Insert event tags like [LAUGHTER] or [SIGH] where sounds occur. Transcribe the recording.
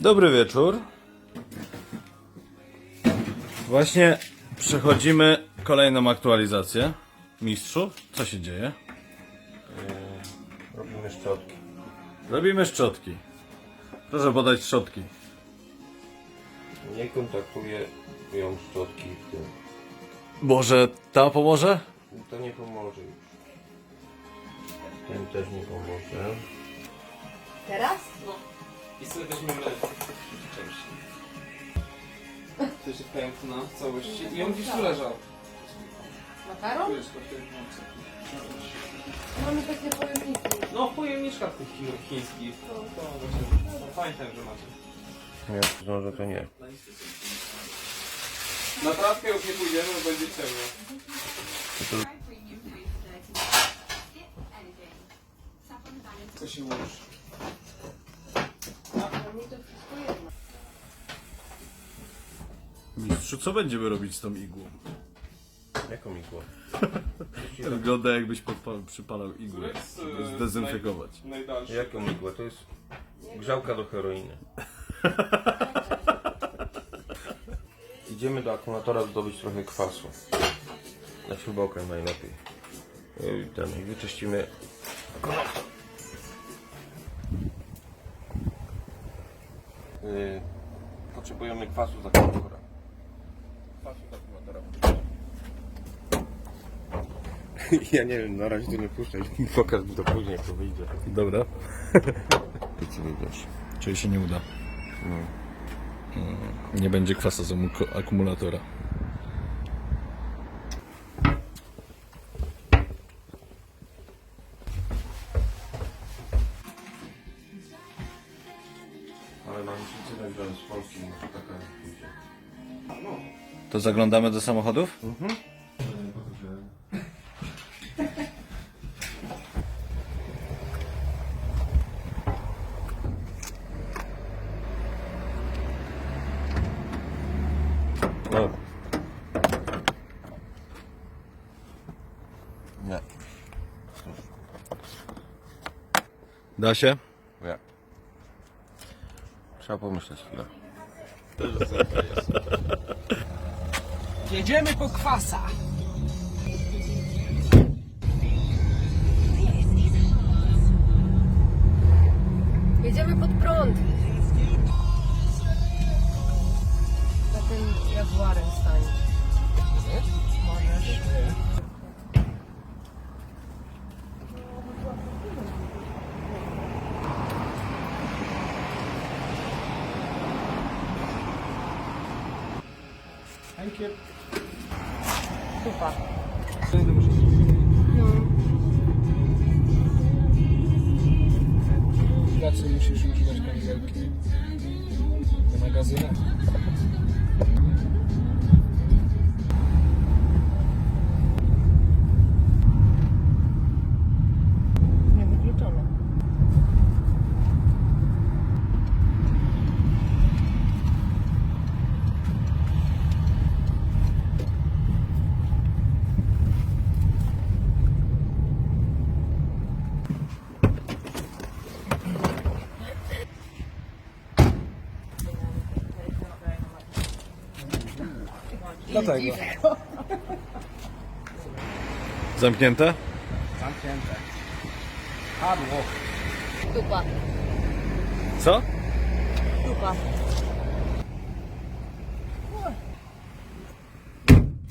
Dobry wieczór. Właśnie przechodzimy kolejną aktualizację. Mistrzu, co się dzieje? Robimy szczotki. Robimy szczotki. Proszę podać szczotki. Nie kontaktuje ją szczotki w tym. Może ta pomoże? To nie pomoże już. Ten też nie pomoże. Teraz? No. I sobie weźmiemy czymś. To się pękna w całości. I on gdzieś tu leżał. Makaron? Wiesz, to ty- Mamy takie pojemniki. No, w pojemniczkach tych chi- chińskich. To, to właśnie. No, fajnie że macie. Jak zdążę, to nie. Na trawkę już nie pójdziemy, bo będzie ciemno. Co się łączy? To wszystko jedno. Mistrzu, co będziemy robić z tą igłą? Jaką igłą? [LAUGHS] Wygląda jakbyś podpal, przypalał igłę, żeby e, zdezynfekować. Najdalszy. Jaką igłę? To jest grzałka do heroiny. [LAUGHS] Idziemy do akumulatora zdobyć trochę kwasu. Na śrubokręt najlepiej. I ten, i wyczyścimy akumulator. Yy, potrzebujemy kwasu z akumulatora. Kwasu z akumulatora. [LAUGHS] Ja nie wiem, na razie to nie puszczaj. Pokaż mi to później, jak to wyjdzie. Dobra. [LAUGHS] Ty co wyjdziesz? Czyli się nie uda. Mm, Nie będzie kwasa z akumulatora. Z Polski taka pójdzie. To zaglądamy do samochodów? No. Nie. Da się? Nie. Trzeba pomyśleć chwilę. Jedziemy po kwasa. Jedziemy pod prąd. Za tym jaguarem stanie. Możesz. Dupa. Pracy musisz używać kamizelki. Do magazynu. Dlatego. Zamknięte? Zamknięte. Padło. Dupa. Co? Dupa.